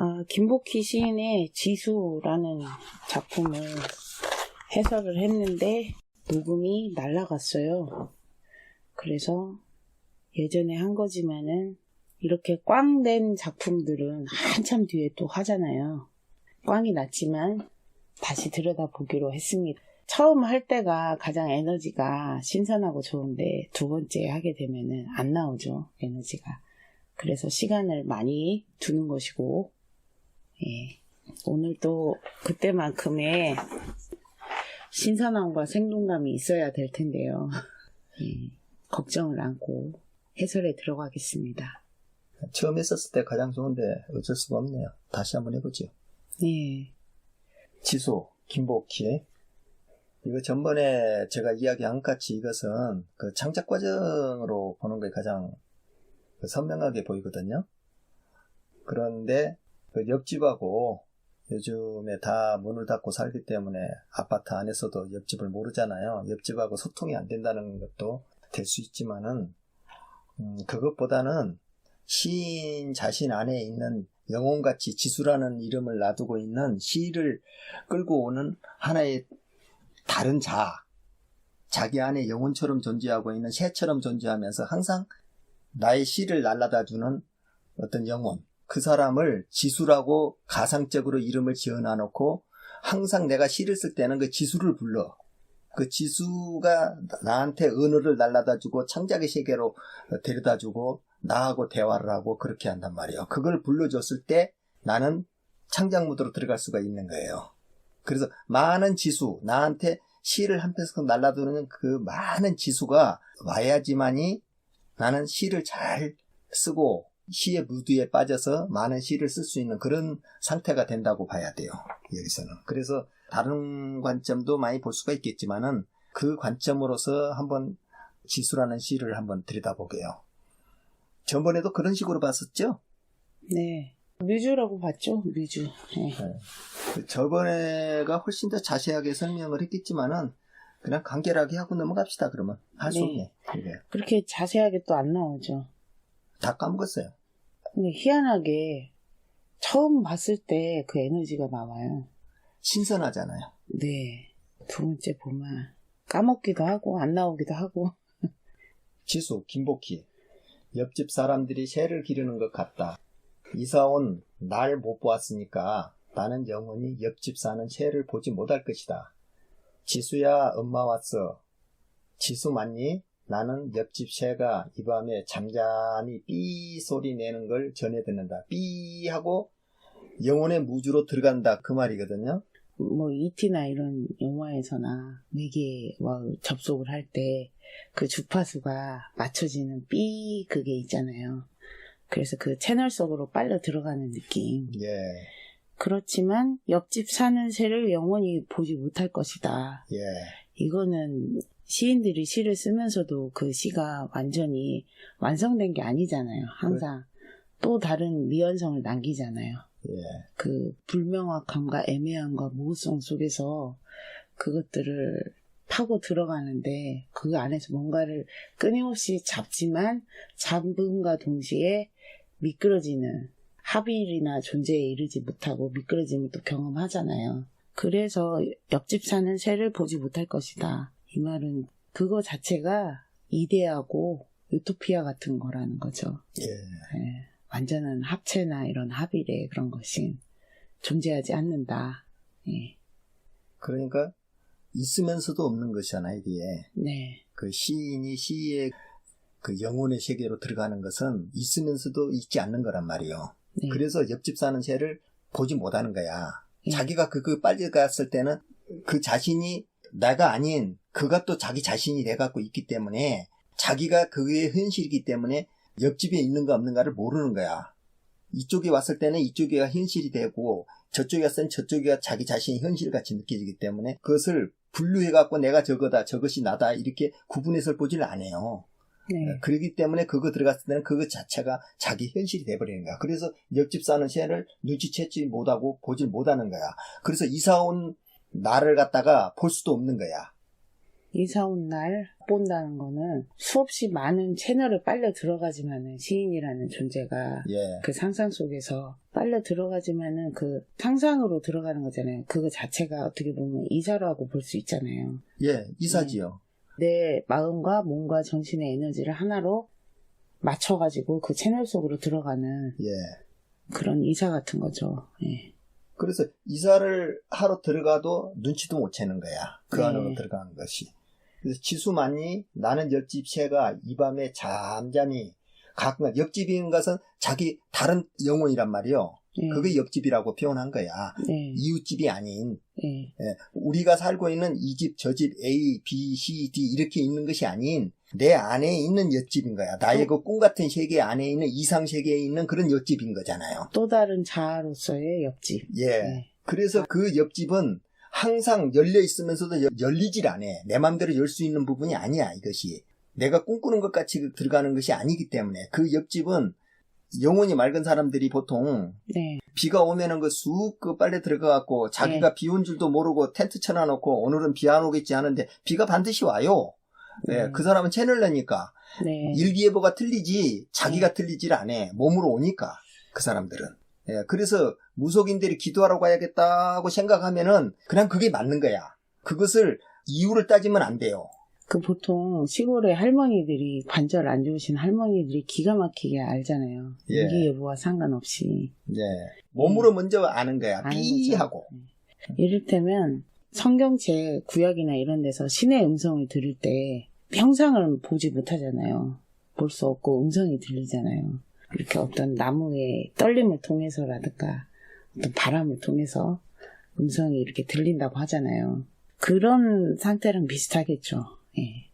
아, 김복희 시인의 지수라는 작품을 해설을 했는데 녹음이 날라갔어요. 그래서 예전에 한 거지만은 이렇게 꽝 된 작품들은 한참 뒤에 또 하잖아요. 꽝이 났지만 다시 들여다보기로 했습니다. 처음 할 때가 가장 에너지가 신선하고 좋은데 두 번째 하게 되면은 안 나오죠, 에너지가. 그래서 시간을 많이 두는 것이고, 예. 오늘도 그때만큼의 신선함과 생동감이 있어야 될 텐데요. 예. 걱정을 안고 해설에 들어가겠습니다. 처음 했었을 때 가장 좋은데 어쩔 수가 없네요. 다시 한번 해보죠. 예. 지수, 김복희. 이거 전번에 제가 이야기한 것 같이 이것은 그 창작 과정으로 보는 게 가장 그 선명하게 보이거든요. 그런데 그 옆집하고 요즘에 다 문을 닫고 살기 때문에 아파트 안에서도 옆집을 모르잖아요. 옆집하고 소통이 안 된다는 것도 될 수 있지만은 음, 그것보다는 시인 자신 안에 있는 영혼같이 지수라는 이름을 놔두고 있는 시를 끌고 오는 하나의 다른 자, 자기 안에 영혼처럼 존재하고 있는 새처럼 존재하면서 항상 나의 시를 날라다 주는 어떤 영혼, 그 사람을 지수라고 가상적으로 이름을 지어 놔 놓고 항상 내가 시를 쓸 때는 그 지수를 불러. 그 지수가 나한테 은어를 날라다 주고 창작의 세계로 데려다 주고 나하고 대화를 하고 그렇게 한단 말이에요. 그걸 불러줬을 때 나는 창작 무드로 들어갈 수가 있는 거예요. 그래서 많은 지수, 나한테 시를 한 편씩 날라드는 그 많은 지수가 와야지만이 나는 시를 잘 쓰고 시의 무드에 빠져서 많은 시를 쓸 수 있는 그런 상태가 된다고 봐야 돼요. 여기서는. 그래서 다른 관점도 많이 볼 수가 있겠지만은 그 관점으로서 한번 지수라는 시를 한번 들여다보게요. 전번에도 그런 식으로 봤었죠? 네. 뮤즈라고 봤죠? 뮤즈. 네. 그 저번에가 훨씬 더 자세하게 설명을 했겠지만은 그냥 간결하게 하고 넘어갑시다 그러면 할수 네. 없네 이게 그렇게 자세하게 또 안 나오죠. 다 까먹었어요 근데 희한하게 처음 봤을 때 그 에너지가 나와요. 신선하잖아요 네. 두 번째 보면 까먹기도 하고 안 나오기도 하고. 지수 김복희 옆집 사람들이 새를 기르는 것 같다 이사 온 날 못 보았으니까 나는 영원히 옆집 사는 새를 보지 못할 것이다 지수야 엄마 왔어 지수 맞니? 나는 옆집 새가 이 밤에 잠잠히 삐 소리 내는 걸 전해 듣는다. 삐 하고 영혼의 무주로 들어간다 그 말이거든요. 뭐 이티나 이런 영화에서나 외계와 접속을 할 때 그 주파수가 맞춰지는 삐 그게 있잖아요. 그래서 그 채널 속으로 빨려 들어가는 느낌. 예, 그렇지만 옆집 사는 새를 영원히 보지 못할 것이다. 예, 이거는 시인들이 시를 쓰면서도 그 시가 완전히 완성된 게 아니잖아요. 항상 또 다른 미완성을 남기잖아요. 예, 그 불명확함과 애매함과 모호성 속에서 그것들을 파고 들어가는데 그 안에서 뭔가를 끊임없이 잡지만 잡음과 동시에 미끄러지는 합일이나 존재에 이르지 못하고 미끄러짐을 또 경험하잖아요. 그래서 옆집 사는 새를 보지 못할 것이다. 이 말은 그거 자체가 이데아고 유토피아 같은 거라는 거죠. 예. 예, 완전한 합체나 이런 합일의 그런 것이 존재하지 않는다. 예, 그러니까 있으면서도 없는 것이잖아요, 이게. 네, 그 시인이 시의 그 영혼의 세계로 들어가는 것은 있으면서도 있지 않는 거란 말이에요. 네. 그래서 옆집 사는 새를 보지 못하는 거야. 예. 자기가 그, 그 빨리 갔을 때는 그 자신이 내가 아닌 그가 또 자기 자신이 돼 갖고 있기 때문에 자기가 그의 현실이기 때문에 옆집에 있는가 없는가를 모르는 거야. 이쪽에 왔을 때는 이쪽이가 현실이 되고 저쪽에 왔을 때는 저쪽이가 자기 자신이 현실같이 느껴지기 때문에 그것을 분류해갖고 내가 저거다 저것이 나다 이렇게 구분해서 보지를 않아요. 네, 그렇기 때문에 그거 들어갔을 때는 그거 자체가 자기 현실이 돼버리는 거야. 그래서 옆집 사는 새를 눈치채지 못하고 보질 못하는 거야. 그래서 이사 온 나를 갖다가 볼 수도 없는 거야. 이사 온 날 본다는 거는 수없이 많은 채널을 빨려 들어가지만은 시인이라는 존재가 예. 그 상상 속에서 빨려 들어가지만은 그 상상으로 들어가는 거잖아요. 그거 자체가 어떻게 보면 이사라고 볼 수 있잖아요. 예, 이사지요. 내 마음과 몸과 정신의 에너지를 하나로 맞춰가지고 그 채널 속으로 들어가는 예. 그런 이사 같은 거죠. 예. 그래서 이사를 하러 들어가도 눈치도 못 채는 거야. 그 네. 안으로 들어가는 것이. 그래서 지수만이 나는 옆집 새가 이 밤에 잠잠히 가끔 옆집인 것은 자기 다른 영혼이란 말이요. 예. 그게 옆집이라고 표현한 거야. 네. 이웃집이 아닌 예. 예, 우리가 살고 있는 이 집, 저 집, A, B, C, D 이렇게 있는 것이 아닌 내 안에 있는 옆집인 거야. 나의 그 꿈 같은 세계 안에 있는 이상 세계에 있는 그런 옆집인 거잖아요. 또 다른 자아로서의 옆집. 예. 예. 그래서 그 옆집은 항상 열려 있으면서도 여- 열리질 않아. 내 맘대로 열 수 있는 부분이 아니야, 이것이. 내가 꿈꾸는 것 같이 들어가는 것이 아니기 때문에 그 옆집은 영혼이 맑은 사람들이 보통 네. 비가 오면은 그쑥그 빨래 들어가갖고 자기가 비온 줄도 모르고 텐트 쳐놔놓고 오늘은 비 안 오겠지 하는데 비가 반드시 와요. 예, 음. 그 사람은 채널러니까 네. 일기예보가 틀리지 자기가 틀리질 않아. 몸으로 오니까 그 사람들은. 예, 그래서 무속인들이 기도하러 가야겠다고 생각하면은 그냥 그게 맞는 거야. 그것을 이유를 따지면 안 돼요. 그 보통 시골의 할머니들이 관절 안 좋으신 할머니들이 기가 막히게 알잖아요. 예. 일기예보와 상관없이. 예, 몸으로 먼저 아는 거야. 음. 아는 삐 거죠. 하고. 이를테면 성경책 구약이나 이런 데서 신의 음성을 들을 때 평상을 보지 못하잖아요. 볼 수 없고 음성이 들리잖아요. 이렇게 어떤 나무의 떨림을 통해서라든가 어떤 바람을 통해서 음성이 이렇게 들린다고 하잖아요. 그런 상태랑 비슷하겠죠. 예.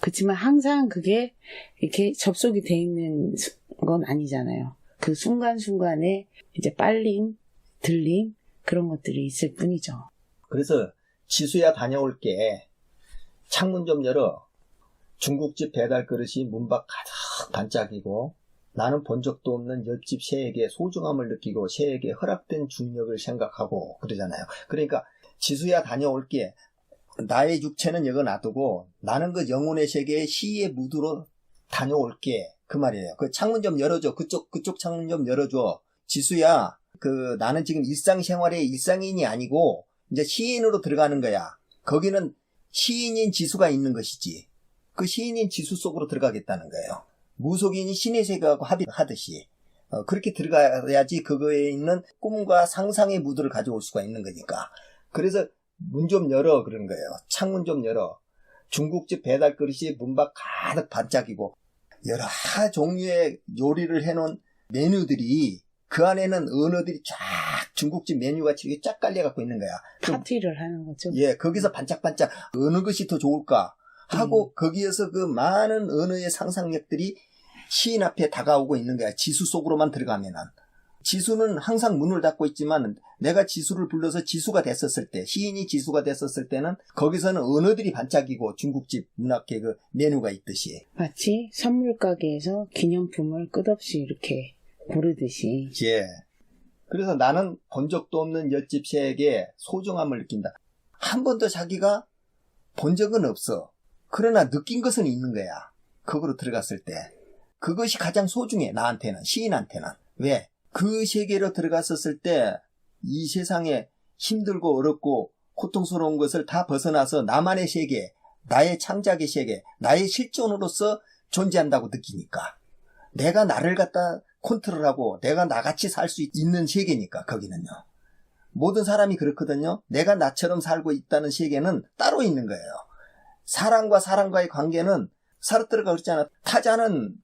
그렇지만 항상 그게 이렇게 접속이 돼 있는 수- 건 아니잖아요. 그 순간순간에 이제 빨림, 들림, 그런 것들이 있을 뿐이죠. 그래서 지수야 다녀올게. 창문 좀 열어. 중국집 배달 그릇이 문밖 가득 반짝이고 나는 본 적도 없는 옆집 새에게 소중함을 느끼고 새에게 허락된 중력을 생각하고 그러잖아요. 그러니까 지수야 다녀올게. 나의 육체는 여기 놔두고 나는 그 영혼의 세계의 시의 무드로 다녀올게. 그 말이에요. 그 창문 좀 열어줘. 그쪽 그쪽 창문 좀 열어줘. 지수야, 그 나는 지금 일상생활의 일상인이 아니고 이제 시인으로 들어가는 거야. 거기는 시인인 지수가 있는 것이지. 그 시인인 지수 속으로 들어가겠다는 거예요. 무속인이 신의 세계하고 합의하듯이. 어, 그렇게 들어가야지 그거에 있는 꿈과 상상의 무드를 가져올 수가 있는 거니까. 그래서 문 좀 열어 그런 거예요. 창문 좀 열어. 중국집 배달 그릇이 문밖 가득 반짝이고 여러 종류의 요리를 해놓은 메뉴들이 그 안에는 언어들이 쫙 중국집 메뉴같이 쫙 깔려갖고 있는 거야. 파티를 하는 거죠. 예, 거기서 반짝반짝 어느 것이 더 좋을까 하고 음. 거기에서 그 많은 언어의 상상력들이 시인 앞에 다가오고 있는 거야. 지수 속으로만 들어가면은. 지수는 항상 문을 닫고 있지만 내가 지수를 불러서 지수가 됐었을 때, 시인이 지수가 됐었을 때는 거기서는 언어들이 반짝이고 중국집 문학계 그 메뉴가 있듯이. 마치 선물 가게에서 기념품을 끝없이 이렇게 고르듯이 예. 그래서 나는 본 적도 없는 옆집 새에게 소중함을 느낀다. 한 번도 자기가 본 적은 없어. 그러나 느낀 것은 있는 거야. 그거로 들어갔을 때. 그것이 가장 소중해, 나한테는, 시인한테는. 왜? 그 세계로 들어갔었을 때, 이 세상에 힘들고 어렵고 고통스러운 것을 다 벗어나서 나만의 세계, 나의 창작의 세계, 나의 실존으로서 존재한다고 느끼니까. 내가 나를 갖다 컨트롤하고 내가 나같이 살 수 있는 세계니까, 거기는요. 모든 사람이 그렇거든요. 내가 나처럼 살고 있다는 세계는 따로 있는 거예요. 사람과 사람과의 관계는 사르트르가 그랬잖아. 타자는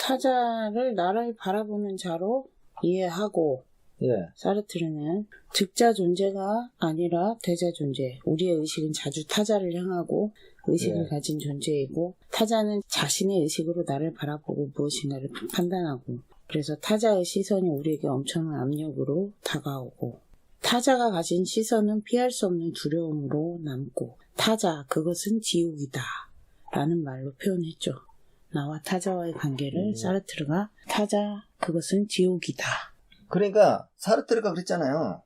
타자를 나를 바라보는 자로 이해하고 예, 사르트르는 즉자 존재가 아니라 대자 존재. 우리의 의식은 자주 타자를 향하고 의식을 네. 가진 존재이고 타자는 자신의 의식으로 나를 바라보고 무엇인가를 판단하고 그래서 타자의 시선이 우리에게 엄청난 압력으로 다가오고 타자가 가진 시선은 피할 수 없는 두려움으로 남고 타자 그것은 지옥이다 라는 말로 표현했죠. 나와 타자와의 관계를 음. 사르트르가 타자 그것은 지옥이다. 그러니까 사르트르가 그랬잖아요.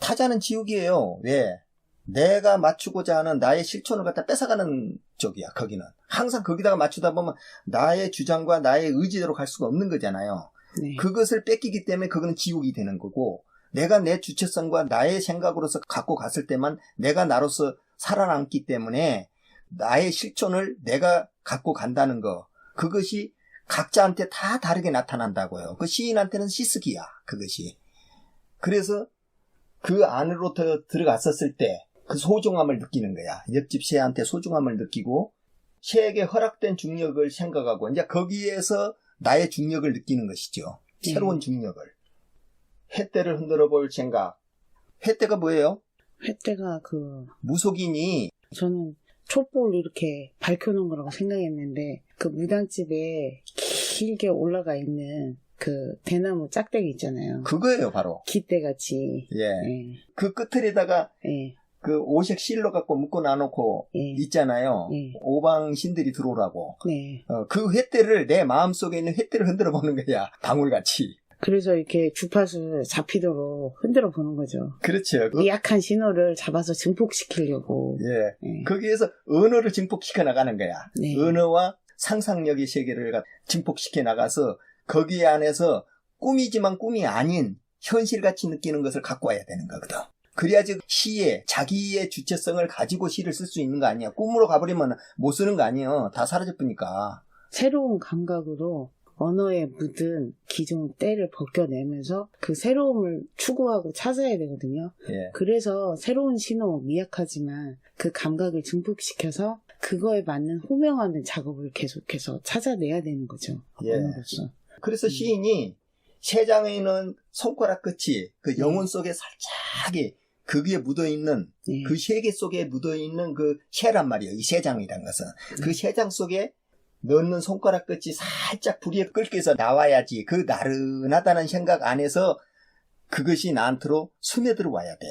타자는 지옥이에요. 왜? 내가 맞추고자 하는 나의 실존을 갖다 뺏어가는 쪽이야, 거기는. 항상 거기다가 맞추다 보면 나의 주장과 나의 의지대로 갈 수가 없는 거잖아요. 네. 그것을 뺏기기 때문에 그거는 지옥이 되는 거고, 내가 내 주체성과 나의 생각으로서 갖고 갔을 때만 내가 나로서 살아남기 때문에 나의 실존을 내가 갖고 간다는 거, 그것이 각자한테 다 다르게 나타난다고요. 그 시인한테는 시스기야, 그것이. 그래서 그 안으로 더 들어갔었을 때 그 소중함을 느끼는 거야. 옆집 새한테 소중함을 느끼고 새에게 허락된 중력을 생각하고 이제 거기에서 나의 중력을 느끼는 것이죠. 네. 새로운 중력을. 햇대를 흔들어 볼 생각. 햇대가 뭐예요? 횟대가 그 무속인이 저는 촛불 이렇게 밝혀놓은 거라고 생각했는데 그 무당집에 길게 올라가 있는 그 대나무 짝대기 있잖아요. 그거예요, 바로. 기대 같이. 예. 예, 그 끝에다가 예, 그 오색 실로 갖고 묶어 놔놓고 예. 있잖아요. 예. 오방 신들이 들어오라고. 네. 어, 그 횟대를 내 마음속에 있는 횟대를 흔들어 보는 거야. 방울같이. 그래서 이렇게 주파수 잡히도록 흔들어 보는 거죠. 그렇죠. 그- 이 약한 신호를 잡아서 증폭시키려고. 예. 예. 거기에서 언어를 증폭시켜 나가는 거야. 네. 언어와 상상력의 세계를 가- 증폭시켜 나가서 거기 안에서 꿈이지만 꿈이 아닌 현실같이 느끼는 것을 갖고 와야 되는 거거든. 그래야지 시에 자기의 주체성을 가지고 시를 쓸 수 있는 거 아니야. 꿈으로 가버리면 못 쓰는 거 아니에요. 다 사라져버리니까. 새로운 감각으로 언어에 묻은 기존 때를 벗겨내면서 그 새로움을 추구하고 찾아야 되거든요. 예. 그래서 새로운 신호 미약하지만 그 감각을 증폭시켜서 그거에 맞는 호명하는 작업을 계속해서 찾아내야 되는 거죠. 예. 언어로서. 그래서 음. 시인이 세 장에 있는 손가락 끝이 그 영혼 속에 살짝이 그 위에 묻어 있는 네. 그 세계 속에 묻어 있는 그 쉐란 말이에요. 이 세 장이란 것은 그 세 장 속에 넣는 손가락 끝이 살짝 불이 끓게서 나와야지 그 나른하다는 생각 안에서 그것이 나한테로 스며들어 와야 돼.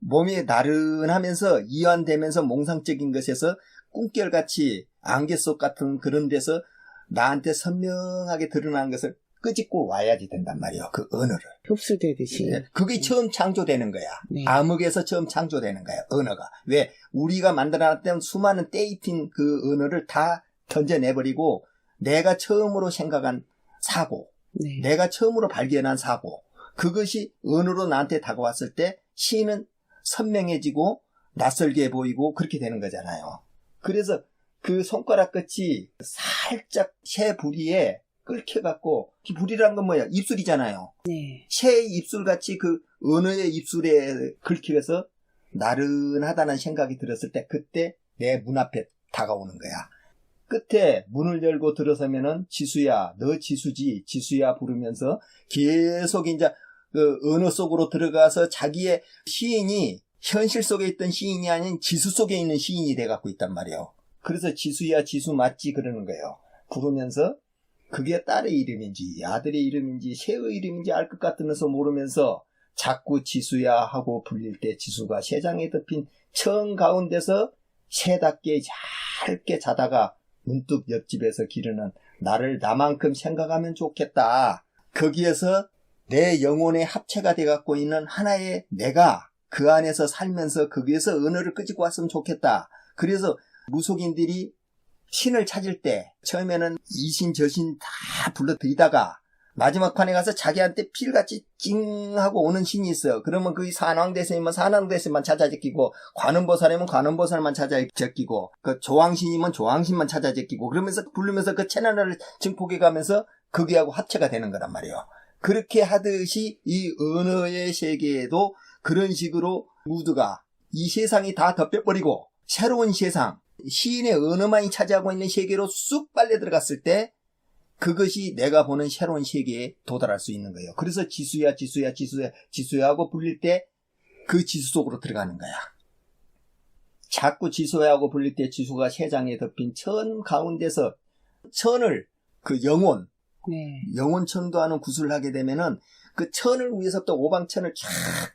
몸이 나른하면서 이완되면서 몽상적인 것에서 꿈결같이 안개 속 같은 그런 데서 나한테 선명하게 드러난 것을 끄집고 와야지 된단 말이에요. 그 언어를. 흡수되듯이. 예, 그게 처음 창조되는 거야. 네. 암흑에서 처음 창조되는 거야. 언어가. 왜? 우리가 만들어놨던 수많은 때입힌 그 언어를 다 던져내버리고 내가 처음으로 생각한 사고, 네. 내가 처음으로 발견한 사고, 그것이 언어로 나한테 다가왔을 때 시는 선명해지고 낯설게 보이고 그렇게 되는 거잖아요. 그래서 그 손가락 끝이 살짝 새 부리에 끓여갖고, 이 부리란 건 뭐야? 입술이잖아요. 네. 새의 입술같이 그 언어의 입술에 긁혀서 나른하다는 생각이 들었을 때 그때 내 문 앞에 다가오는 거야. 끝에 문을 열고 들어서면은 지수야, 너 지수지, 지수야 부르면서 계속 이제 그 언어 속으로 들어가서 자기의 시인이 현실 속에 있던 시인이 아닌 지수 속에 있는 시인이 돼 갖고 있단 말이에요. 그래서 지수야, 지수 맞지 그러는 거예요. 부르면서 그게 딸의 이름인지 아들의 이름인지 새의 이름인지 알 것 같으면서 모르면서 자꾸 지수야 하고 불릴 때 지수가 새장에 덮인 청 가운데서 새답게 얇게 자다가 문득 옆집에서 기르는 나를 나만큼 생각하면 좋겠다. 거기에서 내 영혼의 합체가 돼 갖고 있는 하나의 내가 그 안에서 살면서 거기에서 언어를 끄집고 왔으면 좋겠다. 그래서 무속인들이 신을 찾을 때 처음에는 이신 저신 다 불러들이다가 마지막 판에 가서 자기한테 필같이 찡 하고 오는 신이 있어요. 그러면 그 산왕대세이면 산왕대세만 찾아 제끼고 관음보살이면 관음보살만 찾아 제끼고 그 조왕신이면 조왕신만 찾아 제끼고 그러면서 부르면서 그 채널을 증폭해 가면서 거기하고 합체가 되는 거란 말이에요. 그렇게 하듯이 이 언어의 세계에도 그런 식으로 무드가 이 세상이 다 덮여버리고 새로운 세상 시인의 언어만이 차지하고 있는 세계로 쑥 빨려 들어갔을 때 그것이 내가 보는 새로운 세계에 도달할 수 있는 거예요. 그래서 지수야, 지수야, 지수야, 지수야 하고 불릴 때 그 지수 속으로 들어가는 거야. 자꾸 지수야 하고 불릴 때 지수가 세 장에 덮인 천 가운데서 천을 그 영혼, 네. 영혼 천도 하는 구슬을 하게 되면은 그 천을 위해서부터 오방천을 쫙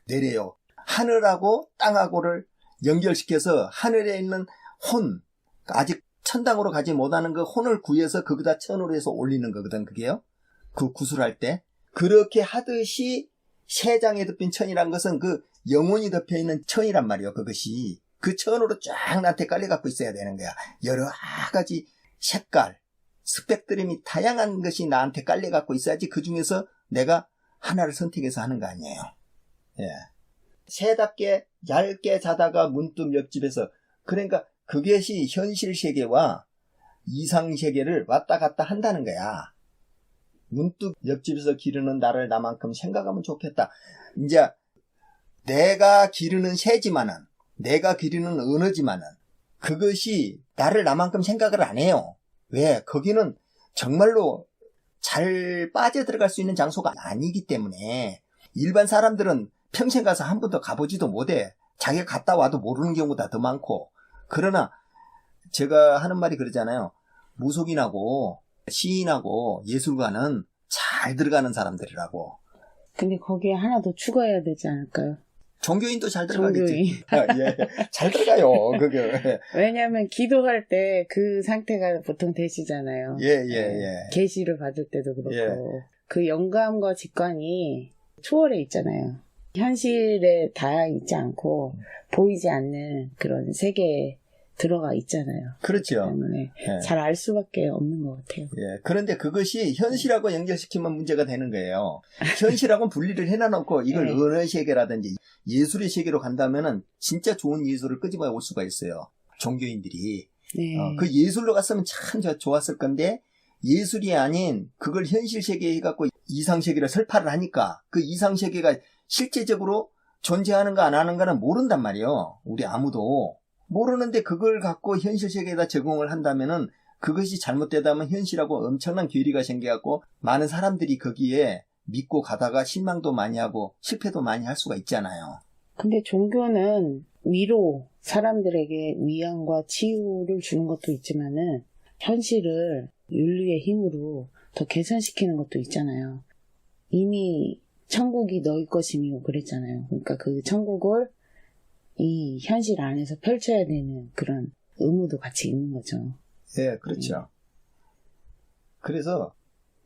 내려요. 하늘하고 땅하고를 연결시켜서 하늘에 있는 혼, 아직 천당으로 가지 못하는 그 혼을 구해서 거기다 천으로 해서 올리는 거거든, 그게요. 그 구슬할 때. 그렇게 하듯이 세 장에 덮인 천이란 것은 그 영혼이 덮여 있는 천이란 말이에요, 그것이. 그 천으로 쫙 나한테 깔려 갖고 있어야 되는 거야. 여러 가지 색깔, 스펙트럼이 다양한 것이 나한테 깔려 갖고 있어야지 그 중에서 내가 하나를 선택해서 하는 거 아니에요. 예. 새답게 얇게 자다가 문득 옆집에서 그러니까 그것이 현실 세계와 이상 세계를 왔다 갔다 한다는 거야. 문득 옆집에서 기르는 나를 나만큼 생각하면 좋겠다. 이제 내가 기르는 새지만은 내가 기르는 은어지만은 그것이 나를 나만큼 생각을 안 해요. 왜? 거기는 정말로 잘 빠져들어갈 수 있는 장소가 아니기 때문에 일반 사람들은 평생 가서 한 번도 가보지도 못해. 자기가 갔다 와도 모르는 경우가 더 많고. 그러나 제가 하는 말이 그러잖아요. 무속인하고 시인하고 예술가는 잘 들어가는 사람들이라고. 근데 거기에 하나 더 추가해야 되지 않을까요? 종교인도 잘 들어가겠지. 종교인. 아, 예, 잘 들어가요. 그게. 왜냐하면 기도할 때 그 상태가 보통 되시잖아요. 예, 예, 예. 계시를 받을 때도 그렇고 예. 그 영감과 직관이 초월해 있잖아요. 현실에 닿아 있지 않고 보이지 않는 그런 세계에 들어가 있잖아요. 그렇죠. 때문에 예. 잘알 수밖에 없는 것 같아요. 예, 그런데 그것이 현실하고 연결시키면 문제가 되는 거예요. 현실하고 분리를 해놔놓고 이걸 네. 은의 세계라든지 예술의 세계로 간다면은 진짜 좋은 예술을 끄집어 올 수가 있어요. 종교인들이. 네. 어, 그 예술로 갔으면 참 저- 좋았을 건데 예술이 아닌 그걸 현실 세계에 해갖고 이상 세계를 설파를 하니까 그 이상 세계가 실제적으로 존재하는가 안 하는가는 모른단 말이에요. 우리 아무도 모르는데 그걸 갖고 현실 세계에다 적용을 한다면은 그것이 잘못되다면 현실하고 엄청난 괴리가 생겨갖고 많은 사람들이 거기에 믿고 가다가 실망도 많이 하고 실패도 많이 할 수가 있잖아요. 근데 종교는 위로 사람들에게 위안과 치유를 주는 것도 있지만은 현실을 윤리의 힘으로 더 개선시키는 것도 있잖아요. 이미 천국이 너희 것이며 그랬잖아요. 그러니까 그 천국을 이 현실 안에서 펼쳐야 되는 그런 의무도 같이 있는 거죠. 예, 그렇죠. 그래서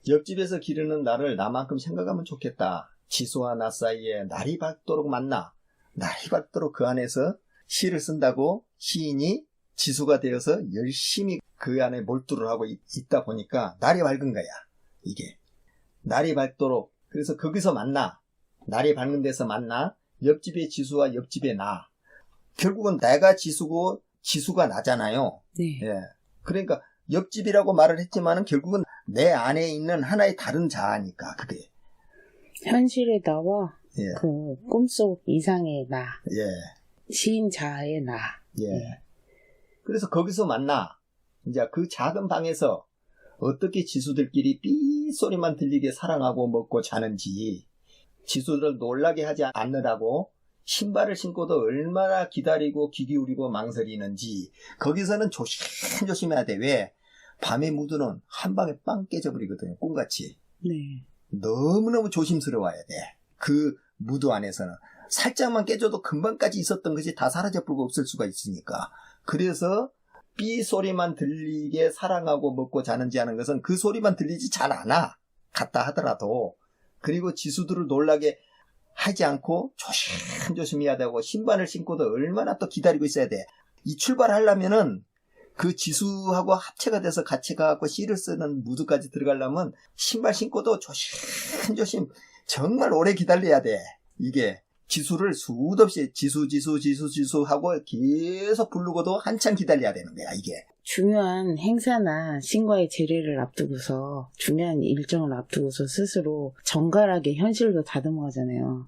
옆집에서 기르는 나를 나만큼 생각하면 좋겠다. 지수와 나 사이에 날이 밝도록 만나. 날이 밝도록 그 안에서 시를 쓴다고 시인이 지수가 되어서 열심히 그 안에 몰두를 하고 있, 다 보니까 날이 밝은 거야. 이게. 날이 밝도록. 그래서 거기서 만나. 날이 밝은 데서 만나. 옆집의 지수와 옆집의 나. 결국은 내가 지수고 지수가 나잖아요. 네. 예. 그러니까 옆집이라고 말을 했지만은 결국은 내 안에 있는 하나의 다른 자아니까 그게. 현실의 나와 예. 그 꿈속 이상의 나, 예. 시인 자아의 나. 예. 네. 그래서 거기서 만나. 이제 그 작은 방에서 어떻게 지수들끼리 삐 소리만 들리게 사랑하고 먹고 자는지 지수들 놀라게 하지 않느라고 신발을 신고도 얼마나 기다리고 귀 기울이고 망설이는지 거기서는 조심조심해야 돼. 왜? 밤에 무드는 한 방에 빵 깨져버리거든요. 꿈같이. 네. 너무너무 조심스러워야 돼. 그 무드 안에서는. 살짝만 깨져도 금방까지 있었던 것이 다 사라져 버리고 없을 수가 있으니까. 그래서 삐 소리만 들리게 사랑하고 먹고 자는지 하는 것은 그 소리만 들리지 잘 않아. 같다 하더라도. 그리고 지수들을 놀라게 하지 않고 조심조심 해야 되고 신발을 신고도 얼마나 또 기다리고 있어야 돼. 이 출발하려면은 그 지수하고 합체가 돼서 같이 가고 씨를 쓰는 무드까지 들어가려면 신발 신고도 조심조심 정말 오래 기다려야 돼. 이게 지수를 수도 없이 지수 지수 지수 지수 하고 계속 부르고도 한참 기다려야 되는 거야 이게. 중요한 행사나 신과의 제례를 앞두고서 중요한 일정을 앞두고서 스스로 정갈하게 현실도 다듬어 가잖아요.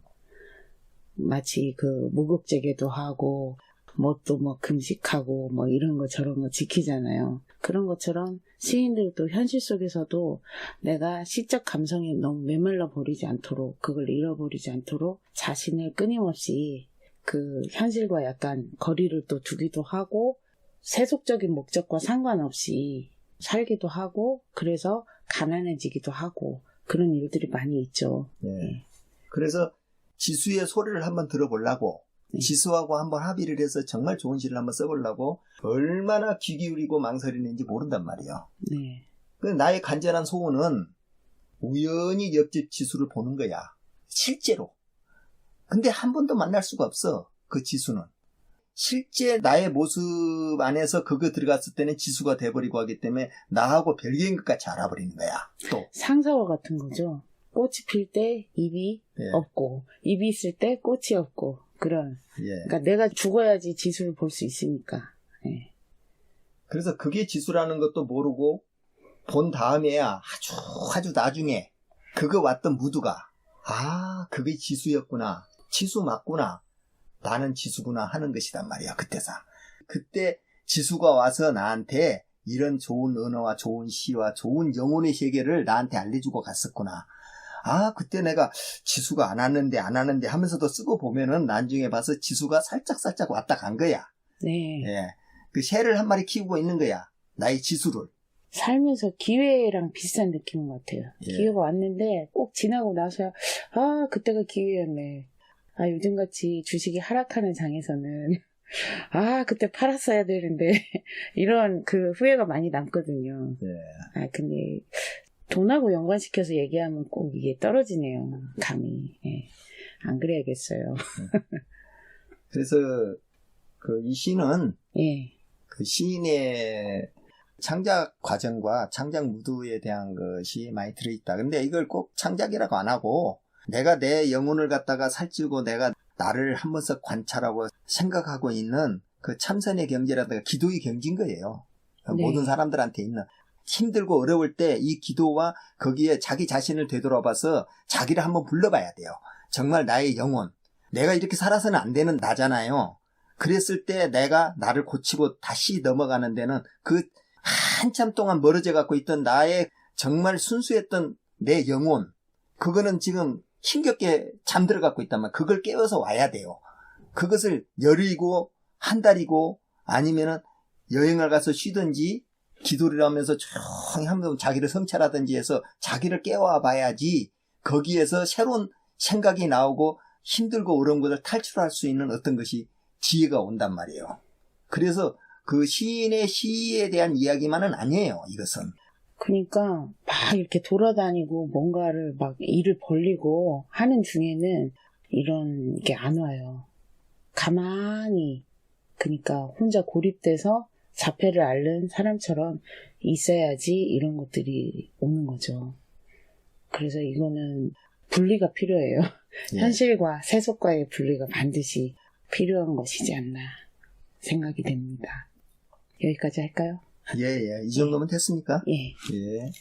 마치 그 목욕제계도 하고 뭐 또뭐 금식하고 뭐 이런 거 저런 거 지키잖아요. 그런 것처럼 시인들도 현실 속에서도 내가 시적 감성에 너무 메말라 버리지 않도록 그걸 잃어버리지 않도록 자신을 끊임없이 그 현실과 약간 거리를 또 두기도 하고 세속적인 목적과 상관없이 살기도 하고 그래서 가난해지기도 하고 그런 일들이 많이 있죠. 예. 그래서 지수의 소리를 한번 들어보려고 네. 지수하고 한번 합의를 해서 정말 좋은 시를 한번 써보려고 얼마나 귀 기울이고 망설이는지 모른단 말이에요. 네. 그 나의 간절한 소원은 우연히 옆집 지수를 보는 거야. 실제로. 근데 한 번도 만날 수가 없어. 그 지수는. 실제 나의 모습 안에서 그거 들어갔을 때는 지수가 돼버리고 하기 때문에 나하고 별개인 것 같이 알아버리는 거야. 또. 상사와 같은 거죠. 꽃이 필때 입이 예. 없고, 입이 있을 때 꽃이 없고, 그런. 예. 그러니까 내가 죽어야지 지수를 볼 수 있으니까. 예. 그래서 그게 지수라는 것도 모르고 본 다음에야 아주 아주 나중에 그거 왔던 무드가 아 그게 지수였구나 지수 맞구나 나는 지수구나 하는 것이단 말이야 그때사 그때 지수가 와서 나한테 이런 좋은 언어와 좋은 시와 좋은 영혼의 세계를 나한테 알려주고 갔었구나 아 그때 내가 지수가 안 왔는데 안 왔는데 하면서도 쓰고 보면은 나중에 봐서 지수가 살짝살짝 왔다 간 거야 네. 예. 그 새를 한 마리 키우고 있는 거야. 나의 지수를. 살면서 기회랑 비슷한 느낌인 것 같아요. 예. 기회가 왔는데 꼭 지나고 나서야 아 그때가 기회였네. 아 요즘같이 주식이 하락하는 장에서는 아 그때 팔았어야 되는데 이런 그 후회가 많이 남거든요. 예. 아 근데 돈하고 연관시켜서 얘기하면 꼭 이게 떨어지네요. 감이. 예. 안 그래야겠어요. 그래서 그 이 시는 예. 그 시인의 창작 과정과 창작 무드에 대한 것이 많이 들어있다. 근데 이걸 꼭 창작이라고 안 하고 내가 내 영혼을 갖다가 살찌고 내가 나를 한 번씩 관찰하고 생각하고 있는 그 참선의 경제라든가 기도의 경지인 거예요. 네. 모든 사람들한테 있는 힘들고 어려울 때 이 기도와 거기에 자기 자신을 되돌아봐서 자기를 한번 불러봐야 돼요. 정말 나의 영혼. 내가 이렇게 살아서는 안 되는 나잖아요. 그랬을 때 내가 나를 고치고 다시 넘어가는 데는 그 한참 동안 멀어져 갖고 있던 나의 정말 순수했던 내 영혼. 그거는 지금 힘겹게 잠들어 갖고 말이야. 그걸 깨워서 와야 돼요. 그것을 열이고 한 달이고 아니면은 여행을 가서 쉬든지 기도를 하면서 조용히 한번 자기를 성찰하든지 해서 자기를 깨워 봐야지 거기에서 새로운 생각이 나오고 힘들고 어려운 것을 탈출할 수 있는 어떤 것이 지혜가 온단 말이에요. 그래서 그 시인의 시에 대한 이야기만은 아니에요, 이것은. 그러니까 막 이렇게 돌아다니고 뭔가를 막 일을 벌리고 하는 중에는 이런 게 안 와요. 가만히 그러니까 혼자 고립돼서 자폐를 앓는 사람처럼 있어야지 이런 것들이 오는 거죠. 그래서 이거는 분리가 필요해요. 예. 현실과 세속과의 분리가 반드시 필요한 것이지 않나 생각이 됩니다. 여기까지 할까요? 예, 예. 이 정도면 됐습니까? 예. 예.